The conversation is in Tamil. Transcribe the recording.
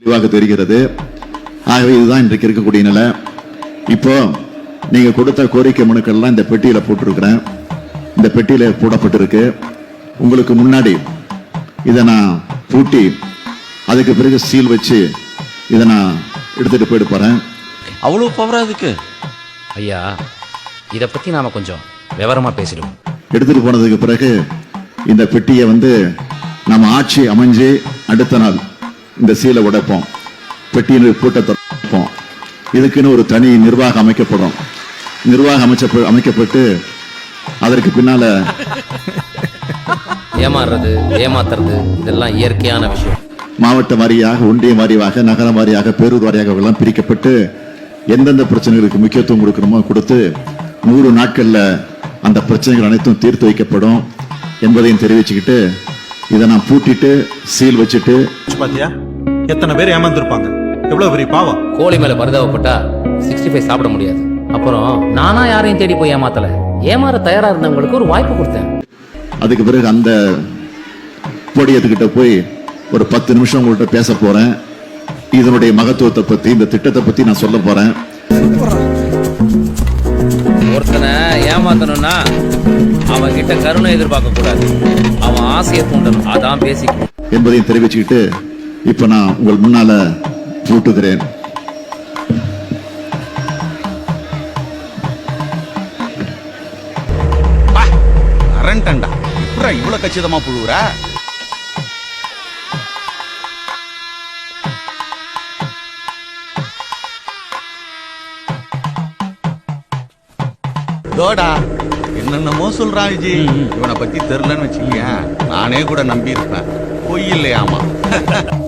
தெளிவாக தெரிகிறது. ஆகவே இதுதான் இன்றைக்கு இருக்கக்கூடிய நிலை. இப்போ நீங்க கொடுத்த கோரிக்கை மனுக்கள்லாம் இந்த பெட்டியில போட்டிருக்கிறேன். இந்த பெட்டியில போடப்பட்டிருக்கு. உங்களுக்கு முன்னாடி இதை நான் பூட்டி அதுக்கு பிறகு சீல் வச்சு இதை நான் எடுத்துட்டு போயிட்டு போறேன். அவ்வளோ பவரா அதுக்கு ஐயா இதை பற்றி நாம் கொஞ்சம் விவரமாக பேசிடுவோம். எடுத்துட்டு போனதுக்கு பிறகு இந்த பெட்டியை வந்து நம்ம ஆட்சி அமைஞ்சு அடுத்த நாள் இந்த சீலை உடைப்போம். பெட்டியின் பூட்டை திறப்போம். இதுக்குன்னு ஒரு தனி நிர்வாகம் அமைக்கப்படும். நிர்வாகம் அமைச்ச அமைக்கப்பட்டு அதற்கு பின்னால ஏமாறுறது ஏமாத்துறது இதெல்லாம் இயற்கையான விஷயம். மாவட்ட வாரியாக ஒன்றியம் வாரியாக நகரம் வாரியாக பேரூர் வாரியாக எல்லாம் பிரிக்கப்பட்டு எந்தெந்த பிரச்சனைகளுக்கு முக்கியத்துவம் கொடுக்கணுமோ கொடுத்து நூறு நாட்கள்ல அந்த பிரச்சனைகள் அனைத்தும் தீர்த்து வைக்கப்படும் என்பதையும் தெரிவிச்சுக்கிட்டு இதை நான் பூட்டிட்டு சீல் வச்சுட்டு பாத்தியா? எத்தனை பேர் ஏமாந்துருப்பாங்க? எவ்வளவு பெரிய பாவம்? கோழி மேலே பரிதாபப்பட்டா சிக்ஸ்டி ஃபைவ் சாப்பிட முடியாது. அப்புறம் நானா யாரையும் தேடி போய் ஏமாத்தல. ஏமாற தயாரா இருந்தவங்களுக்கு ஒரு வாய்ப்பு கொடுத்தேன். அதுக்கு பிறகு அந்த போடியத்துக்கிட்ட போய் ஒரு பத்து நிமிஷம் உங்கள்கிட்ட பேச போறேன். இதனுடைய மகத்துவத்தை பத்தி இந்த திட்டத்தை பத்தி நான் சொல்ல போறேன். ஒருத்தனை ஏமாத்தணும்னா அவன் கிட்ட கருணை எதிர்பார்க்க கூடாது. அவன் ஆசையை தூண்டணும். அதான் பேசிக்கணும் என்பதையும் தெரிவிச்சுக்கிட்டு இப்ப நான் உங்கள் முன்னால பூட்டுகிறேன் அரண்டண்டா இப்படா இவ்வளவு கச்சிதமா புழுவுற? தோடா என்னென்னமோ சொல்றான் விஜய் இவனை பத்தி தெரிலன்னு வச்சுக்கேன் நானே கூட நம்பி இருப்பேன் பொய் இல்லையாமா?